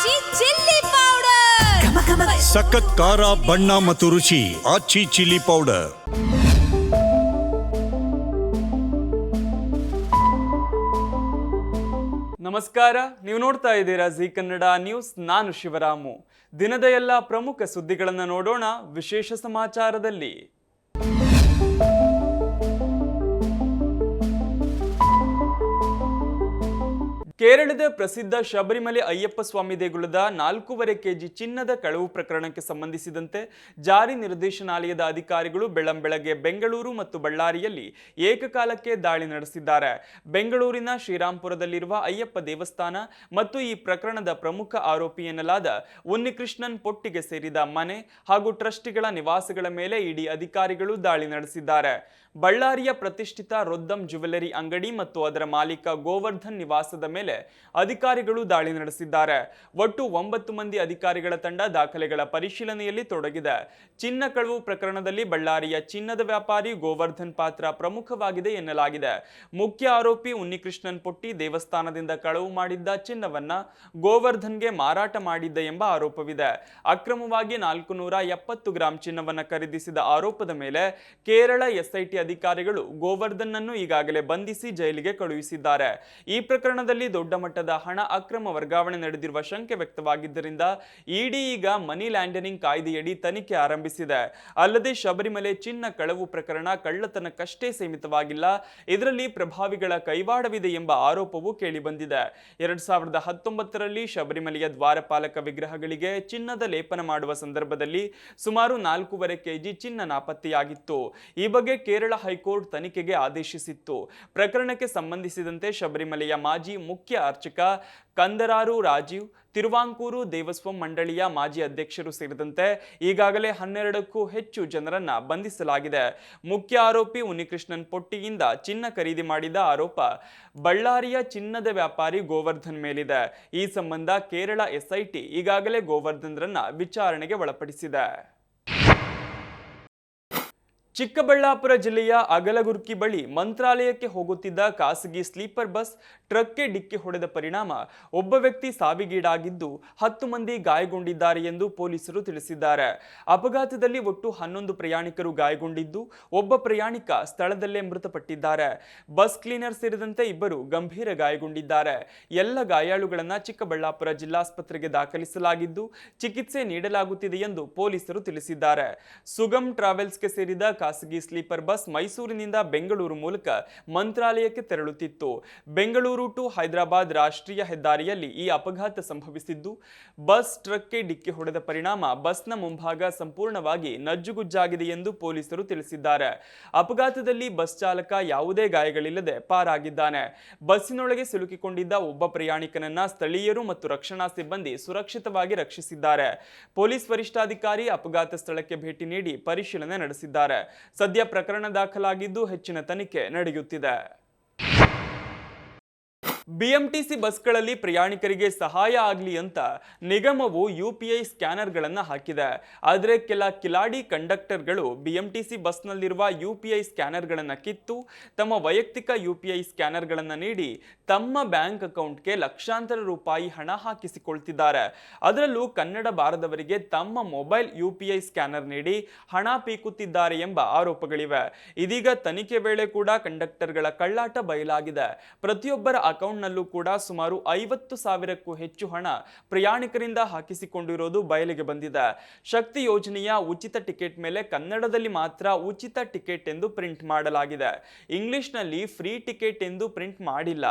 ಆಚಿ chilli powder ಸಖತ್ ಖಾರ ಬಣ್ಣ ಮತ್ತು ರುಚಿ ಆಚಿ ಚಿಲ್ಲಿ ಪೌಡರ್ ನಮಸ್ಕಾರ ನೀವು ನೋಡ್ತಾ ಇದ್ದೀರಾ ಜಿ ಕನ್ನಡ ನ್ಯೂಸ್ ನಾನು ಶಿವರಾಮು. ದಿನದ ಎಲ್ಲ ಪ್ರಮುಖ ಸುದ್ದಿಗಳನ್ನು ನೋಡೋಣ ವಿಶೇಷ ಸಮಾಚಾರದಲ್ಲಿ. ಕೇರಳದ ಪ್ರಸಿದ್ಧ ಶಬರಿಮಲೆ ಅಯ್ಯಪ್ಪ ಸ್ವಾಮಿ ದೇಗುಲದ ನಾಲ್ಕೂವರೆ ಕೆಜಿ ಚಿನ್ನದ ಕಳವು ಪ್ರಕರಣಕ್ಕೆ ಸಂಬಂಧಿಸಿದಂತೆ ಜಾರಿ ನಿರ್ದೇಶನಾಲಯದ ಅಧಿಕಾರಿಗಳು ಬೆಳ್ಳಂಬೆಳಗ್ಗೆ ಬೆಂಗಳೂರು ಮತ್ತು ಬಳ್ಳಾರಿಯಲ್ಲಿ ಏಕಕಾಲಕ್ಕೆ ದಾಳಿ ನಡೆಸಿದ್ದಾರೆ. ಬೆಂಗಳೂರಿನ ಶ್ರೀರಾಂಪುರದಲ್ಲಿರುವ ಅಯ್ಯಪ್ಪ ದೇವಸ್ಥಾನ ಮತ್ತು ಈ ಪ್ರಕರಣದ ಪ್ರಮುಖ ಆರೋಪಿ ಎನ್ನಲಾದ ಉನ್ನಿಕೃಷ್ಣನ್ ಪೊಟ್ಟಿಗೆ ಸೇರಿದ ಮನೆ ಹಾಗೂ ಟ್ರಸ್ಟಿಗಳ ನಿವಾಸಗಳ ಮೇಲೆ ಇಡಿ ಅಧಿಕಾರಿಗಳು ದಾಳಿ ನಡೆಸಿದ್ದಾರೆ. ಬಳ್ಳಾರಿಯ ಪ್ರತಿಷ್ಠಿತ ರೊದ್ದಂ ಜ್ಯುವೆಲರಿ ಅಂಗಡಿ ಮತ್ತು ಅದರ ಮಾಲೀಕ ಗೋವರ್ಧನ್ ನಿವಾಸದ ಮೇಲೆ ಅಧಿಕಾರಿಗಳು ದಾಳಿ ನಡೆಸಿದ್ದಾರೆ. ಒಟ್ಟು ಒಂಬತ್ತು ಮಂದಿ ಅಧಿಕಾರಿಗಳ ತಂಡ ದಾಖಲೆಗಳ ಪರಿಶೀಲನೆಯಲ್ಲಿ ತೊಡಗಿದೆ. ಚಿನ್ನ ಕಳವು ಪ್ರಕರಣದಲ್ಲಿ ಬಳ್ಳಾರಿಯ ಚಿನ್ನದ ವ್ಯಾಪಾರಿ ಗೋವರ್ಧನ್ ಪಾತ್ರ ಪ್ರಮುಖವಾಗಿದೆ ಎನ್ನಲಾಗಿದೆ. ಮುಖ್ಯ ಆರೋಪಿ ಉನ್ನಿಕೃಷ್ಣನ್ ಪೊಟ್ಟಿ ದೇವಸ್ಥಾನದಿಂದ ಕಳವು ಮಾಡಿದ್ದ ಚಿನ್ನವನ್ನ ಗೋವರ್ಧನ್ಗೆ ಮಾರಾಟ ಮಾಡಿದ್ದ ಎಂಬ ಆರೋಪವಿದೆ. ಅಕ್ರಮವಾಗಿ ನಾಲ್ಕು ನೂರ ಎಪ್ಪತ್ತು ಗ್ರಾಂ ಚಿನ್ನವನ್ನ ಖರೀದಿಸಿದ ಆರೋಪದ ಮೇಲೆ ಕೇರಳ ಎಸ್ಐಟಿ ಅಧಿಕಾರಿಗಳು ಗೋವರ್ಧನ್ ಅನ್ನು ಈಗಾಗಲೇ ಬಂಧಿಸಿ ಜೈಲಿಗೆ ಕಳುಹಿಸಿದ್ದಾರೆ. ಈ ಪ್ರಕರಣದಲ್ಲಿ ದೊಡ್ಡ ಮಟ್ಟದ ಹಣ ಅಕ್ರಮ ವರ್ಗಾವಣೆ ನಡೆದಿರುವ ಶಂಕೆ ವ್ಯಕ್ತವಾಗಿದ್ದರಿಂದ ಇಡಿ ಈಗ ಮನಿ ಲ್ಯಾಂಡರಿಂಗ್ ಕಾಯ್ದೆಯಡಿ ತನಿಖೆ ಆರಂಭಿಸಿದೆ. ಅಲ್ಲದೆ ಶಬರಿಮಲೆ ಚಿನ್ನ ಕಳವು ಪ್ರಕರಣ ಕಳ್ಳತನಕ್ಕಷ್ಟೇ ಸೀಮಿತವಾಗಿಲ್ಲ. ಇದರಲ್ಲಿ ಪ್ರಭಾವಿಗಳ ಕೈವಾಡವಿದೆ ಎಂಬ ಆರೋಪವೂ ಕೇಳಿಬಂದಿದೆ. ಎರಡ್ ಸಾವಿರದ ಹತ್ತೊಂಬತ್ತರಲ್ಲಿ ಶಬರಿಮಲೆಯ ದ್ವಾರಪಾಲಕ ವಿಗ್ರಹಗಳಿಗೆ ಚಿನ್ನದ ಲೇಪನ ಮಾಡುವ ಸಂದರ್ಭದಲ್ಲಿ ಸುಮಾರು ನಾಲ್ಕೂವರೆ ಕೆಜಿ ಚಿನ್ನ ನಾಪತ್ತೆಯಾಗಿತ್ತು. ಈ ಬಗ್ಗೆ ಕೇರಳ ಹೈಕೋರ್ಟ್ ತನಿಖೆಗೆ ಆದೇಶಿಸಿತ್ತು. ಪ್ರಕರಣಕ್ಕೆ ಸಂಬಂಧಿಸಿದಂತೆ ಶಬರಿಮಲೆಯ ಮಾಜಿ ಮುಖ್ಯ ಅರ್ಚಕ ಕಂದರಾರು ರಾಜೀವ್, ತಿರುವಾಂಕೂರು ದೇವಸ್ವಂ ಮಂಡಳಿಯ ಮಾಜಿ ಅಧ್ಯಕ್ಷರು ಸೇರಿದಂತೆ ಈಗಾಗಲೇ ಹನ್ನೆರಡಕ್ಕೂ ಹೆಚ್ಚು ಜನರನ್ನ ಬಂಧಿಸಲಾಗಿದೆ. ಮುಖ್ಯ ಆರೋಪಿ ಉನ್ನಿಕೃಷ್ಣನ್ ಪೊಟ್ಟಿಯಿಂದ ಚಿನ್ನ ಖರೀದಿ ಮಾಡಿದ ಆರೋಪ ಬಳ್ಳಾರಿಯ ಚಿನ್ನದ ವ್ಯಾಪಾರಿ ಗೋವರ್ಧನ್ ಮೇಲಿದೆ. ಈ ಸಂಬಂಧ ಕೇರಳ ಎಸ್ಐಟಿ ಈಗಾಗಲೇ ಗೋವರ್ಧನ್ರನ್ನ ವಿಚಾರಣೆಗೆ ಒಳಪಡಿಸಿದೆ. ಚಿಕ್ಕಬಳ್ಳಾಪುರ ಜಿಲ್ಲೆಯ ಅಗಲಗುರ್ಕಿ ಬಳಿ ಮಂತ್ರಾಲಯಕ್ಕೆ ಹೋಗುತ್ತಿದ್ದ ಖಾಸಗಿ ಸ್ಲೀಪರ್ ಬಸ್ ಟ್ರಕ್ಗೆ ಡಿಕ್ಕಿ ಹೊಡೆದ ಪರಿಣಾಮ ಒಬ್ಬ ವ್ಯಕ್ತಿ ಸಾವಿಗೀಡಾಗಿದ್ದು ಹತ್ತು ಮಂದಿ ಗಾಯಗೊಂಡಿದ್ದಾರೆ ಎಂದು ಪೊಲೀಸರು ತಿಳಿಸಿದ್ದಾರೆ. ಅಪಘಾತದಲ್ಲಿ ಒಟ್ಟು ಹನ್ನೊಂದು ಪ್ರಯಾಣಿಕರು ಗಾಯಗೊಂಡಿದ್ದು ಒಬ್ಬ ಪ್ರಯಾಣಿಕ ಸ್ಥಳದಲ್ಲೇ ಮೃತಪಟ್ಟಿದ್ದಾರೆ. ಬಸ್ ಕ್ಲೀನರ್ ಸೇರಿದಂತೆ ಇಬ್ಬರು ಗಂಭೀರ ಗಾಯಗೊಂಡಿದ್ದಾರೆ. ಎಲ್ಲ ಗಾಯಾಳುಗಳನ್ನು ಚಿಕ್ಕಬಳ್ಳಾಪುರ ಜಿಲ್ಲಾಸ್ಪತ್ರೆಗೆ ದಾಖಲಿಸಲಾಗಿದ್ದು ಚಿಕಿತ್ಸೆ ನೀಡಲಾಗುತ್ತಿದೆ ಎಂದು ಪೊಲೀಸರು ತಿಳಿಸಿದ್ದಾರೆ. ಸುಗಮ್ ಟ್ರಾವೆಲ್ಸ್ಗೆ ಸೇರಿದ ಖಾಸಗಿ ಸ್ಲೀಪರ್ ಬಸ್ ಮೈಸೂರಿನಿಂದ ಬೆಂಗಳೂರು ಮೂಲಕ ಮಂತ್ರಾಲಯಕ್ಕೆ ತೆರಳುತ್ತಿತ್ತು. ಬೆಂಗಳೂರು ಟು ಹೈದರಾಬಾದ್ ರಾಷ್ಟ್ರೀಯ ಹೆದ್ದಾರಿಯಲ್ಲಿ ಈ ಅಪಘಾತ ಸಂಭವಿಸಿದ್ದು, ಬಸ್ ಟ್ರಕ್ಗೆ ಡಿಕ್ಕಿ ಹೊಡೆದ ಪರಿಣಾಮ ಬಸ್ನ ಮುಂಭಾಗ ಸಂಪೂರ್ಣವಾಗಿ ನಜ್ಜುಗುಜ್ಜಾಗಿದೆ ಎಂದು ಪೊಲೀಸರು ತಿಳಿಸಿದ್ದಾರೆ. ಅಪಘಾತದಲ್ಲಿ ಬಸ್ ಚಾಲಕ ಯಾವುದೇ ಗಾಯಗಳಿಲ್ಲದೆ ಪಾರಾಗಿದ್ದಾನೆ. ಬಸ್ಸಿನೊಳಗೆ ಸಿಲುಕಿಕೊಂಡಿದ್ದ ಒಬ್ಬ ಪ್ರಯಾಣಿಕನನ್ನ ಸ್ಥಳೀಯರು ಮತ್ತು ರಕ್ಷಣಾ ಸಿಬ್ಬಂದಿ ಸುರಕ್ಷಿತವಾಗಿ ರಕ್ಷಿಸಿದ್ದಾರೆ. ಪೊಲೀಸ್ ವರಿಷ್ಠಾಧಿಕಾರಿ ಅಪಘಾತ ಸ್ಥಳಕ್ಕೆ ಭೇಟಿ ನೀಡಿ ಪರಿಶೀಲನೆ ನಡೆಸಿದ್ದಾರೆ. ಸದ್ಯ ಪ್ರಕರಣ ದಾಖಲಾಗಿದ್ದು ಹೆಚ್ಚಿನ ತನಿಖೆ ನಡೆಯುತ್ತಿದೆ. ಬಿಎಂಟಿಸಿ ಬಸ್ಗಳಲ್ಲಿ ಪ್ರಯಾಣಿಕರಿಗೆ ಸಹಾಯ ಆಗಲಿ ಅಂತ ನಿಗಮವು ಯು ಪಿ ಐ ಸ್ಕ್ಯಾನರ್ಗಳನ್ನು ಹಾಕಿದೆ. ಆದರೆ ಕೆಲ ಕಿಲಾಡಿ ಕಂಡಕ್ಟರ್ಗಳು ಬಿಎಂಟಿಸಿ ಬಸ್ನಲ್ಲಿರುವ ಯು ಪಿ ಐ ಸ್ಕ್ಯಾನರ್ಗಳನ್ನು ಕಿತ್ತು, ತಮ್ಮ ವೈಯಕ್ತಿಕ ಯು ಪಿ ಐ ಸ್ಕ್ಯಾನರ್ಗಳನ್ನು ನೀಡಿ ತಮ್ಮ ಬ್ಯಾಂಕ್ ಅಕೌಂಟ್ಗೆ ಲಕ್ಷಾಂತರ ರೂಪಾಯಿ ಹಣ ಹಾಕಿಸಿಕೊಳ್ತಿದ್ದಾರೆ. ಅದರಲ್ಲೂ ಕನ್ನಡ ಬಾರದವರಿಗೆ ತಮ್ಮ mobile U P I scanner ನೀಡಿ ಹಣ ಪೀಕುತ್ತಿದ್ದಾರೆ ಎಂಬ ಆರೋಪಗಳಿವೆ. ಇದೀಗ ತನಿಖೆ ವೇಳೆ ಕೂಡ ಕಂಡಕ್ಟರ್ಗಳ ಕಳ್ಳಾಟ ಬಯಲಾಗಿದೆ. ಪ್ರತಿಯೊಬ್ಬರ ಅಕೌಂಟ್ನಲ್ಲೂ ಕೂಡ ಸುಮಾರು ಐವತ್ತು ಸಾವಿರಕ್ಕೂ ಹೆಚ್ಚು ಹಣ ಪ್ರಯಾಣಿಕರಿಂದ ಹಾಕಿಸಿಕೊಂಡಿರೋದು ಬಯಲಿಗೆ ಬಂದಿದೆ. ಶಕ್ತಿ ಯೋಜನೆಯ ಉಚಿತ ಟಿಕೆಟ್ ಮೇಲೆ ಕನ್ನಡದಲ್ಲಿ ಮಾತ್ರ ಉಚಿತ ಟಿಕೆಟ್ ಎಂದು ಪ್ರಿಂಟ್ ಮಾಡಲಾಗಿದೆ. ಇಂಗ್ಲಿಷ್ನಲ್ಲಿ ಫ್ರೀ ಟಿಕೆಟ್ ಎಂದು ಪ್ರಿಂಟ್ ಮಾಡಿಲ್ಲ.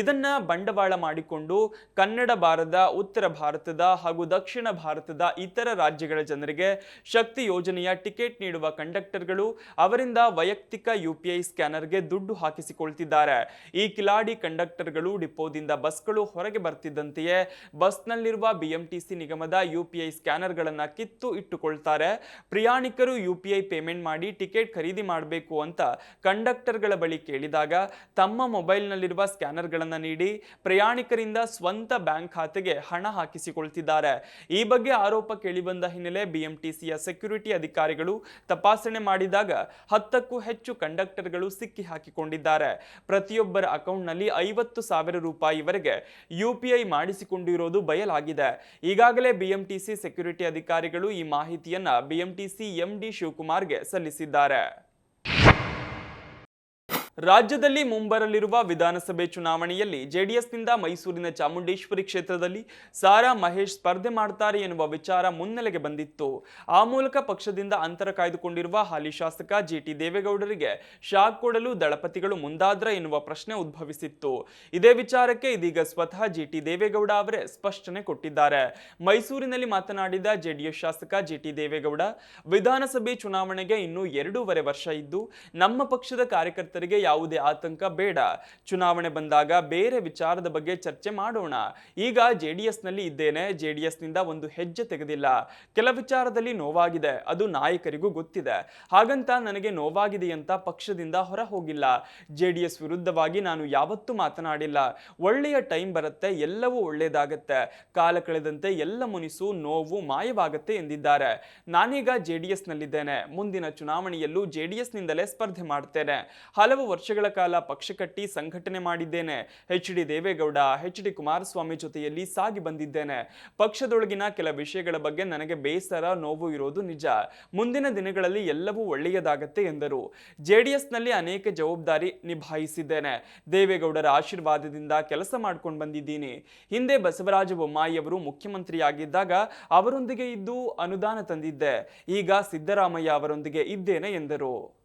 ಇದನ್ನ ಬಂಡವಾಳ ಮಾಡಿಕೊಂಡು ಕನ್ನಡ ಬಾರದ ಉತ್ತರ ಭಾರತದ ಹಾಗೂ ದಕ್ಷಿಣ ಭಾರತದ ಇತರ ರಾಜ್ಯಗಳ ಜನರಿಗೆ ಶಕ್ತಿ ಯೋಜನೆಯ ಟಿಕೆಟ್ ನೀಡುವ ಕಂಡಕ್ಟರ್ಗಳು ಅವರಿಂದ ವೈಯಕ್ತಿಕ ಯುಪಿಐ ಸ್ಕ್ಯಾನರ್ಗೆ ದುಡ್ಡು ಹಾಕಿಸಿಕೊಳ್ತಿದ್ದಾರೆ. ಈ ಕಿಲಾಡಿ ಕಂಡಕ್ಟರ್ಗಳು ಡಿಪೋದಿಂದ ಬಸ್ಗಳು ಹೊರಗೆ ಬರ್ತಿದ್ದಂತೆಯೇ ಬಸ್ನಲ್ಲಿರುವ ಬಿಎಂಟಿಸಿ ನಿಗಮದ ಯುಪಿಐ ಸ್ಕ್ಯಾನರ್ಗಳನ್ನು ಕಿತ್ತು ಇಟ್ಟುಕೊಳ್ತಾರೆ. ಪ್ರಯಾಣಿಕರು ಯುಪಿಐ ಪೇಮೆಂಟ್ ಮಾಡಿ ಟಿಕೆಟ್ ಖರೀದಿ ಮಾಡಬೇಕು ಅಂತ ಕಂಡಕ್ಟರ್ಗಳ ಬಳಿ ಕೇಳಿದಾಗ ತಮ್ಮ ಮೊಬೈಲ್ನಲ್ಲಿರುವ ಸ್ಕ್ಯಾನರ್ಗಳನ್ನು ನೀಡಿ ಪ್ರಯಾಣಿಕರಿಂದ ಸ್ವಂತ ಬ್ಯಾಂಕ್ ಖಾತೆಗೆ ಹಣ ಹಾಕಿಸಿಕೊಳ್ತಿದ್ದಾರೆ. ಈ ಬಗ್ಗೆ ಆರೋಪ ಕೇಳಿಬಂದ ಹಿನ್ನೆಲೆ ಬಿಎಂಟಿಸಿಯ ಸೆಕ್ಯೂರಿಟಿ ಅಧಿಕಾರಿಗಳು ತಪಾಸಣೆ ಮಾಡಿದಾಗ ಹತ್ತಕ್ಕೂ ಹೆಚ್ಚು ಕಂಡಕ್ಟರ್ಗಳು ಸಿಕ್ಕಿ ಹಾಕಿಕೊಂಡಿದ್ದಾರೆ ಪ್ರತಿಯೊಬ್ಬರ ಅಕೌಂಟ್ನಲ್ಲಿ ಐವತ್ತು ಸಾವಿರ ಸಾವಿರ ರೂಪಾಯಿವರೆಗೆ ಯುಪಿಐ ಮಾಡಿಸಿಕೊಂಡಿರೋದು ಬಯಲಾಗಿದೆ. ಈಗಾಗಲೇ ಬಿಎಂಟಿಸಿ ಸೆಕ್ಯೂರಿಟಿ ಅಧಿಕಾರಿಗಳು ಈ ಮಾಹಿತಿಯನ್ನ ಬಿಎಂಟಿಸಿ ಎಂಡಿ ಶಿವಕುಮಾರ್ಗೆ ಸಲ್ಲಿಸಿದ್ದಾರೆ. ರಾಜ್ಯದಲ್ಲಿ ಮುಂಬರಲಿರುವ ವಿಧಾನಸಭೆ ಚುನಾವಣೆಯಲ್ಲಿ ಜೆಡಿಎಸ್ನಿಂದ ಮೈಸೂರಿನ ಚಾಮುಂಡೇಶ್ವರಿ ಕ್ಷೇತ್ರದಲ್ಲಿ ಸಾರಾ ಮಹೇಶ್ ಸ್ಪರ್ಧೆ ಮಾಡ್ತಾರೆ ಎನ್ನುವ ವಿಚಾರ ಮುನ್ನೆಲೆಗೆ ಬಂದಿತ್ತು. ಆ ಮೂಲಕ ಪಕ್ಷದಿಂದ ಅಂತರ ಕಾಯ್ದುಕೊಂಡಿರುವ ಹಾಲಿ ಶಾಸಕ ಜಿಟಿ ದೇವೇಗೌಡರಿಗೆ ಶಾಕ್ ಕೊಡಲು ದಳಪತಿಗಳು ಮುಂದಾದ್ರ ಎನ್ನುವ ಪ್ರಶ್ನೆ ಉದ್ಭವಿಸಿತ್ತು. ಇದೇ ವಿಚಾರಕ್ಕೆ ಇದೀಗ ಸ್ವತಃ ಜಿಟಿ ದೇವೇಗೌಡ ಅವರೇ ಸ್ಪಷ್ಟನೆ ಕೊಟ್ಟಿದ್ದಾರೆ. ಮೈಸೂರಿನಲ್ಲಿ ಮಾತನಾಡಿದ ಜೆಡಿಎಸ್ ಶಾಸಕ ಜಿಟಿ ದೇವೇಗೌಡ, ವಿಧಾನಸಭೆ ಚುನಾವಣೆಗೆ ಇನ್ನೂ ಎರಡೂವರೆ ವರ್ಷ ಇದ್ದು, ನಮ್ಮ ಪಕ್ಷದ ಕಾರ್ಯಕರ್ತರಿಗೆ ಯಾವುದೇ ಆತಂಕ ಬೇಡ. ಚುನಾವಣೆ ಬಂದಾಗ ಬೇರೆ ವಿಚಾರದ ಬಗ್ಗೆ ಚರ್ಚೆ ಮಾಡೋಣ. ಈಗ ಜೆಡಿಎಸ್ನಲ್ಲಿ ಇದ್ದೇನೆ. ಜೆಡಿಎಸ್ನಿಂದ ಒಂದು ಹೆಜ್ಜೆ ತೆಗೆದಿಲ್ಲ. ಕೆಲ ವಿಚಾರದಲ್ಲಿ ನೋವಾಗಿದೆ. ಅದು ನಾಯಕರಿಗೂ ಗೊತ್ತಿದೆ. ಹಾಗಂತ ನನಗೆ ನೋವಾಗಿದೆ ಅಂತ ಪಕ್ಷದಿಂದ ಹೊರ ಹೋಗಿಲ್ಲ ಜೆಡಿಎಸ್ ವಿರುದ್ಧವಾಗಿ ನಾನು ಯಾವತ್ತೂ ಮಾತನಾಡಿಲ್ಲ. ಒಳ್ಳೆಯ ಟೈಮ್ ಬರುತ್ತೆ. ಎಲ್ಲವೂ ಒಳ್ಳೆಯದಾಗತ್ತೆ. ಕಾಲ ಕಳೆದಂತೆ ಎಲ್ಲ ಮುನಿಸು ನೋವು ಮಾಯವಾಗತ್ತೆ ಎಂದಿದ್ದಾರೆ. ನಾನೀಗ ಜೆಡಿಎಸ್ನಲ್ಲಿದ್ದೇನೆ. ಮುಂದಿನ ಚುನಾವಣೆಯಲ್ಲೂ ಜೆಡಿಎಸ್ನಿಂದಲೇ ಸ್ಪರ್ಧೆ ಮಾಡ್ತೇನೆ. ಹಲವು ವರ್ಷಗಳ ಕಾಲ ಪಕ್ಷ ಕಟ್ಟಿ ಸಂಘಟನೆ ಮಾಡಿದ್ದೇನೆ. H D Deve Gowda H D Kumaraswamy ಜೊತೆಯಲ್ಲಿ ಸಾಗಿ ಬಂದಿದ್ದೇನೆ. ಪಕ್ಷದೊಳಗಿನ ಕೆಲ ವಿಷಯಗಳ ಬಗ್ಗೆ ನನಗೆ ಬೇಸರ, ನೋವು ಇರೋದು ನಿಜ. ಮುಂದಿನ ದಿನಗಳಲ್ಲಿ ಎಲ್ಲವೂ ಒಳ್ಳೆಯದಾಗತ್ತೆ ಎಂದರು. ಜೆಡಿಎಸ್ನಲ್ಲಿ ಅನೇಕ ಜವಾಬ್ದಾರಿ ನಿಭಾಯಿಸಿದ್ದೇನೆ. ದೇವೇಗೌಡರ ಆಶೀರ್ವಾದದಿಂದ ಕೆಲಸ ಮಾಡ್ಕೊಂಡು ಬಂದಿದ್ದೀನಿ. ಹಿಂದೆ ಬಸವರಾಜ ಬೊಮ್ಮಾಯಿ ಅವರು ಮುಖ್ಯಮಂತ್ರಿಯಾಗಿದ್ದಾಗ ಅವರೊಂದಿಗೆ ಇದ್ದು ಅನುದಾನ ತಂದಿದ್ದೆ. ಈಗ ಸಿದ್ದರಾಮಯ್ಯ ಅವರೊಂದಿಗೆ ಇದ್ದೇನೆ ಎಂದರು.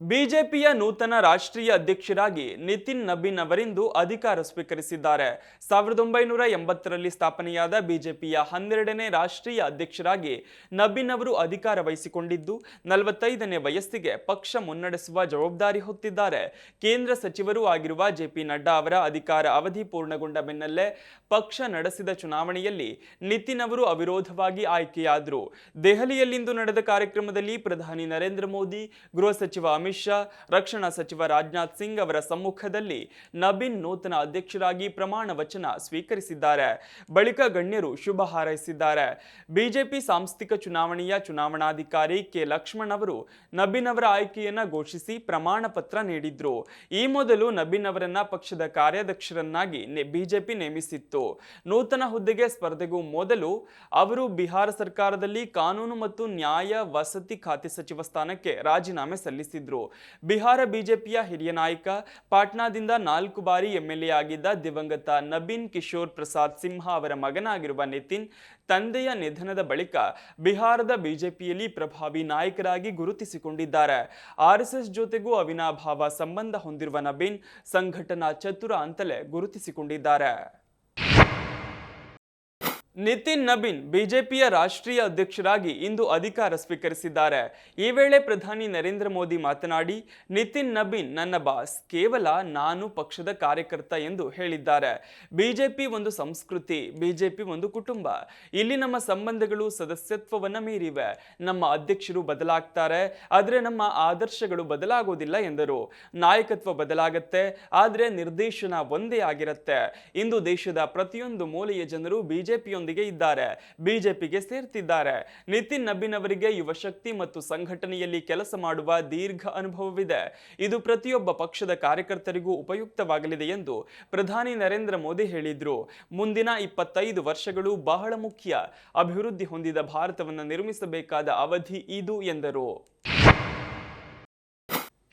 ಬಿಜೆಪಿಯ ನೂತನ ರಾಷ್ಟ್ರೀಯ ಅಧ್ಯಕ್ಷರಾಗಿ ನಿತಿನ್ ನಬೀನ್ ಅವರಿಂದು ಅಧಿಕಾರ ಸ್ವೀಕರಿಸಿದ್ದಾರೆ. ಸಾವಿರದ ಒಂಬೈನೂರ ಎಂಬತ್ತರಲ್ಲಿ ಸ್ಥಾಪನೆಯಾದ ಬಿಜೆಪಿಯ ಹನ್ನೆರಡನೇ ರಾಷ್ಟ್ರೀಯ ಅಧ್ಯಕ್ಷರಾಗಿ ನಬೀನ್ ಅವರು ಅಧಿಕಾರ ವಹಿಸಿಕೊಂಡಿದ್ದು, ನಲವತ್ತೈದನೇ ವಯಸ್ಸಿಗೆ ಪಕ್ಷ ಮುನ್ನಡೆಸುವ ಜವಾಬ್ದಾರಿ ಹೊತ್ತಿದ್ದಾರೆ. ಕೇಂದ್ರ ಸಚಿವರೂ ಆಗಿರುವ ಜೆಪಿ ನಡ್ಡಾ ಅವರ ಅಧಿಕಾರ ಅವಧಿ ಪೂರ್ಣಗೊಂಡ ಬೆನ್ನಲ್ಲೇ ಪಕ್ಷ ನಡೆಸಿದ ಚುನಾವಣೆಯಲ್ಲಿ ನಿತಿನ್ ಅವರು ಅವಿರೋಧವಾಗಿ ಆಯ್ಕೆಯಾದರು. ದೆಹಲಿಯಲ್ಲಿಂದು ನಡೆದ ಕಾರ್ಯಕ್ರಮದಲ್ಲಿ ಪ್ರಧಾನಿ ನರೇಂದ್ರ ಮೋದಿ, ಗೃಹ ಸಚಿವ ಶಾ, ರಕ್ಷಣಾ ಸಚಿವ ರಾಜನಾಥ್ ಸಿಂಗ್ ಅವರ ಸಮ್ಮುಖದಲ್ಲಿ ನಬೀನ್ ನೂತನ ಅಧ್ಯಕ್ಷರಾಗಿ ಪ್ರಮಾಣ ವಚನ ಸ್ವೀಕರಿಸಿದ್ದಾರೆ. ಬಳಿಕ ಗಣ್ಯರು ಶುಭ ಹಾರೈಸಿದ್ದಾರೆ. ಬಿಜೆಪಿ ಸಾಂಸ್ಥಿಕ ಚುನಾವಣೆಯ ಚುನಾವಣಾಧಿಕಾರಿ ಕೆ ಲಕ್ಷ್ಮಣ್ ಅವರು ನಬೀನ್ ಅವರ ಆಯ್ಕೆಯನ್ನು ಘೋಷಿಸಿ ಪ್ರಮಾಣ ಪತ್ರ ನೀಡಿದ್ರು. ಈ ಮೊದಲು ನಬೀನ್ ಅವರನ್ನ ಪಕ್ಷದ ಕಾರ್ಯಾಧ್ಯಕ್ಷರನ್ನಾಗಿ ಬಿಜೆಪಿ ನೇಮಿಸಿತ್ತು. ನೂತನ ಹುದ್ದೆಗೆ ಸ್ಪರ್ಧೆಗೂ ಮೊದಲು ಅವರು ಬಿಹಾರ ಸರ್ಕಾರದಲ್ಲಿ ಕಾನೂನು ಮತ್ತು ನ್ಯಾಯ ವಸತಿ ಖಾತೆ ಸಚಿವ ಸ್ಥಾನಕ್ಕೆ ರಾಜೀನಾಮೆ ಸಲ್ಲಿಸಿದ್ರು. ಬಿಹಾರ ಬಿಜೆಪಿಯ ಹಿರಿಯ ನಾಯಕ, ಪಾಟ್ನಾದಿಂದ ನಾಲ್ಕು ಬಾರಿ ಎಂಎಲ್ಎ ಆಗಿದ್ದ ದಿವಂಗತ ನಬೀನ್ ಕಿಶೋರ್ ಪ್ರಸಾದ್ ಸಿಂಹ ಅವರ ಮಗನಾಗಿರುವ ನಿತಿನ್ ತಂದೆಯ ನಿಧನದ ಬಳಿಕ ಬಿಹಾರದ ಬಿಜೆಪಿಯಲ್ಲಿ ಪ್ರಭಾವಿ ನಾಯಕರಾಗಿ ಗುರುತಿಸಿಕೊಂಡಿದ್ದಾರೆ. ಆರ್ಎಸ್ಎಸ್ ಜೊತೆಗೂ ಅವಿನಾಭಾವ ಸಂಬಂಧ ಹೊಂದಿರುವ ನಬೀನ್ ಸಂಘಟನಾ ಚತುರ ಅಂತಲೇ ಗುರುತಿಸಿಕೊಂಡಿದ್ದಾರೆ. ನಿತಿನ್ ನಬೀನ್ ಬಿಜೆಪಿಯ ರಾಷ್ಟ್ರೀಯ ಅಧ್ಯಕ್ಷರಾಗಿ ಇಂದು ಅಧಿಕಾರ ಸ್ವೀಕರಿಸಿದ್ದಾರೆ. ಈ ವೇಳೆ ಪ್ರಧಾನಿ ನರೇಂದ್ರ ಮೋದಿ ಮಾತನಾಡಿ, ನಿತಿನ್ ನಬೀನ್ ನನ್ನ ಬಾಸ್, ಕೇವಲ ನಾನು ಪಕ್ಷದ ಕಾರ್ಯಕರ್ತ ಎಂದು ಹೇಳಿದ್ದಾರೆ. ಬಿಜೆಪಿ ಒಂದು ಸಂಸ್ಕೃತಿ, ಬಿಜೆಪಿ ಒಂದು ಕುಟುಂಬ. ಇಲ್ಲಿ ನಮ್ಮ ಸಂಬಂಧಗಳು ಸದಸ್ಯತ್ವವನ್ನ ಮೀರಿವೆ. ನಮ್ಮ ಅಧ್ಯಕ್ಷರು ಬದಲಾಗ್ತಾರೆ, ಆದರೆ ನಮ್ಮ ಆದರ್ಶಗಳು ಬದಲಾಗೋದಿಲ್ಲ ಎಂದರು. ನಾಯಕತ್ವ ಬದಲಾಗತ್ತೆ, ಆದರೆ ನಿರ್ದೇಶನ ಒಂದೇ ಆಗಿರುತ್ತೆ. ಇಂದು ದೇಶದ ಪ್ರತಿಯೊಂದು ಮೂಲೆಯ ಜನರು ಬಿಜೆಪಿಯೊಂದಿಗೆ ಇದ್ದಾರೆ. ಬಿಜೆಪಿಗೆ ಸೇರ್ತಿದ್ದಾರೆ. ನಿತಿನ್ ನಬೀನ್ ಅವರಿಗೆ ಯುವಶಕ್ತಿ ಮತ್ತು ಸಂಘಟನೆಯಲ್ಲಿ ಕೆಲಸ ಮಾಡುವ ದೀರ್ಘ ಅನುಭವವಿದೆ. ಇದು ಪ್ರತಿಯೊಬ್ಬ ಪಕ್ಷದ ಕಾರ್ಯಕರ್ತರಿಗೂ ಉಪಯುಕ್ತವಾಗಲಿದೆ ಎಂದು ಪ್ರಧಾನಿ ನರೇಂದ್ರ ಮೋದಿ ಹೇಳಿದ್ರು. ಮುಂದಿನ ಇಪ್ಪತ್ತೈದು ವರ್ಷಗಳು ಬಹಳ ಮುಖ್ಯ. ಅಭಿವೃದ್ಧಿ ಹೊಂದಿದ ಭಾರತವನ್ನು ನಿರ್ಮಿಸಬೇಕಾದ ಅವಧಿ ಇದು ಎಂದರು.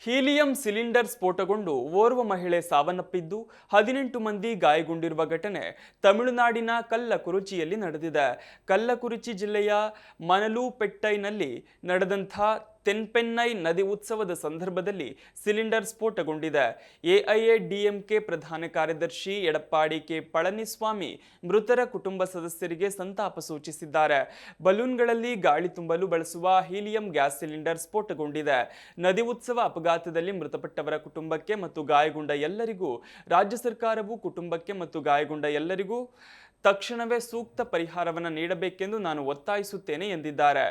ಹೀಲಿಯಂ ಸಿಲಿಂಡರ್ ಸ್ಫೋಟಗೊಂಡು ಓರ್ವ ಮಹಿಳೆ ಸಾವನ್ನಪ್ಪಿದ್ದು ಹದಿನೆಂಟು ಮಂದಿ ಗಾಯಗೊಂಡಿರುವ ಘಟನೆ ತಮಿಳುನಾಡಿನ ಕಲ್ಲಕುರುಚಿಯಲ್ಲಿ ನಡೆದಿದೆ. ಕಲ್ಲಕುರುಚಿ ಜಿಲ್ಲೆಯ ಮನಲೂಪೆಟ್ಟೈನಲ್ಲಿ ನಡೆದಂಥ ತೆನ್ಪೆನ್ನೈ ನದಿ ಉತ್ಸವದ ಸಂದರ್ಭದಲ್ಲಿ ಸಿಲಿಂಡರ್ ಸ್ಫೋಟಗೊಂಡಿದೆ. ಎಐಎ ಡಿಎಂಕೆ ಪ್ರಧಾನ ಕಾರ್ಯದರ್ಶಿ ಎಡಪ್ಪಾಡಿ ಕೆ ಪಳನಿಸ್ವಾಮಿ ಮೃತರ ಕುಟುಂಬ ಸದಸ್ಯರಿಗೆ ಸಂತಾಪ ಸೂಚಿಸಿದ್ದಾರೆ. ಬಲೂನ್ಗಳಲ್ಲಿ ಗಾಳಿ ತುಂಬಲು ಬಳಸುವ ಹೀಲಿಯಂ ಗ್ಯಾಸ್ ಸಿಲಿಂಡರ್ ಸ್ಫೋಟಗೊಂಡಿದೆ. ನದಿ ಉತ್ಸವ ಅಪಘಾತದಲ್ಲಿ ಮೃತಪಟ್ಟವರ ಕುಟುಂಬಕ್ಕೆ ಮತ್ತು ಗಾಯಗೊಂಡ ಎಲ್ಲರಿಗೂ, ರಾಜ್ಯ ಸರ್ಕಾರವು ಕುಟುಂಬಕ್ಕೆ ಮತ್ತು ಗಾಯಗೊಂಡ ಎಲ್ಲರಿಗೂ ತಕ್ಷಣವೇ ಸೂಕ್ತ ಪರಿಹಾರವನ್ನು ನೀಡಬೇಕೆಂದು ನಾನು ಒತ್ತಾಯಿಸುತ್ತೇನೆ ಎಂದಿದ್ದಾರೆ.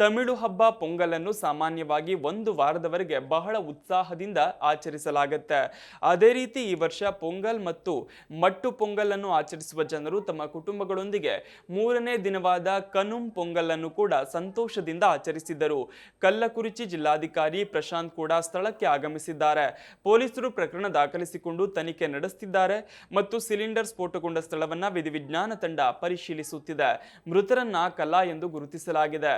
ತಮಿಳು ಹಬ್ಬ ಪೊಂಗಲನ್ನು ಸಾಮಾನ್ಯವಾಗಿ ಒಂದು ವಾರದವರೆಗೆ ಬಹಳ ಉತ್ಸಾಹದಿಂದ ಆಚರಿಸಲಾಗುತ್ತೆ. ಅದೇ ರೀತಿ ಈ ವರ್ಷ ಪೊಂಗಲ್ ಮತ್ತು ಮಟ್ಟು ಪೊಂಗಲನ್ನು ಆಚರಿಸುವ ಜನರು ತಮ್ಮ ಕುಟುಂಬಗಳೊಂದಿಗೆ ಮೂರನೇ ದಿನವಾದ ಕನುಂ ಪೊಂಗಲನ್ನು ಕೂಡ ಸಂತೋಷದಿಂದ ಆಚರಿಸಿದರು. ಕಲ್ಲಕುರಿಚಿ ಜಿಲ್ಲಾಧಿಕಾರಿ ಪ್ರಶಾಂತ್ ಕೂಡ ಸ್ಥಳಕ್ಕೆ ಆಗಮಿಸಿದ್ದಾರೆ. ಪೊಲೀಸರು ಪ್ರಕರಣ ದಾಖಲಿಸಿಕೊಂಡು ತನಿಖೆ ನಡೆಸುತ್ತಿದ್ದಾರೆ ಮತ್ತು ಸಿಲಿಂಡರ್ ಸ್ಫೋಟಗೊಂಡ ಸ್ಥಳವನ್ನು ವಿಧಿವಿಜ್ಞಾನ ತಂಡ ಪರಿಶೀಲಿಸುತ್ತಿದೆ. ಮೃತರನ್ನ ಕಲಾ ಎಂದು ಗುರುತಿಸಲಾಗಿದೆ.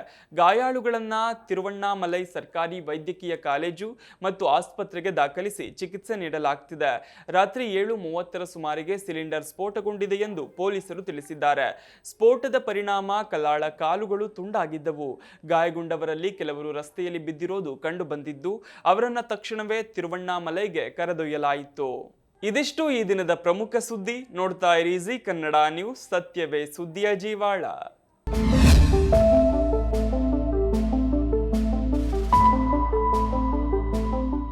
ಗಾಯಾಳುಗಳನ್ನ ತಿರುವಣ್ಣಾಮಲೈ ಸರ್ಕಾರಿ ವೈದ್ಯಕೀಯ ಕಾಲೇಜು ಮತ್ತು ಆಸ್ಪತ್ರೆಗೆ ದಾಖಲಿಸಿ ಚಿಕಿತ್ಸೆ ನೀಡಲಾಗ್ತಿದೆ. ರಾತ್ರಿ ಏಳು ಮೂವತ್ತರ ಸುಮಾರಿಗೆ ಸಿಲಿಂಡರ್ ಸ್ಫೋಟಗೊಂಡಿದೆ ಎಂದು ಪೊಲೀಸರು ತಿಳಿಸಿದ್ದಾರೆ. ಸ್ಫೋಟದ ಪರಿಣಾಮ ಕಲಾಳ ಕಾಲುಗಳು ತುಂಡಾಗಿದ್ದವು. ಗಾಯಗೊಂಡವರಲ್ಲಿ ಕೆಲವರು ರಸ್ತೆಯಲ್ಲಿ ಬಿದ್ದಿರೋದು ಕಂಡು ಬಂದಿದ್ದು ಅವರನ್ನ ತಕ್ಷಣವೇ ತಿರುವಣ್ಣಾಮಲೈಗೆ ಕರೆದೊಯ್ಯಲಾಯಿತು. ಇದಿಷ್ಟು ಈ ದಿನದ ಪ್ರಮುಖ ಸುದ್ದಿ. ನೋಡ್ತಾ ಇರಿ ಜಿ ಕನ್ನಡ ನ್ಯೂಸ್. ಸತ್ಯವೇ ಸುದ್ದಿಯ ಜೀವಾಳ.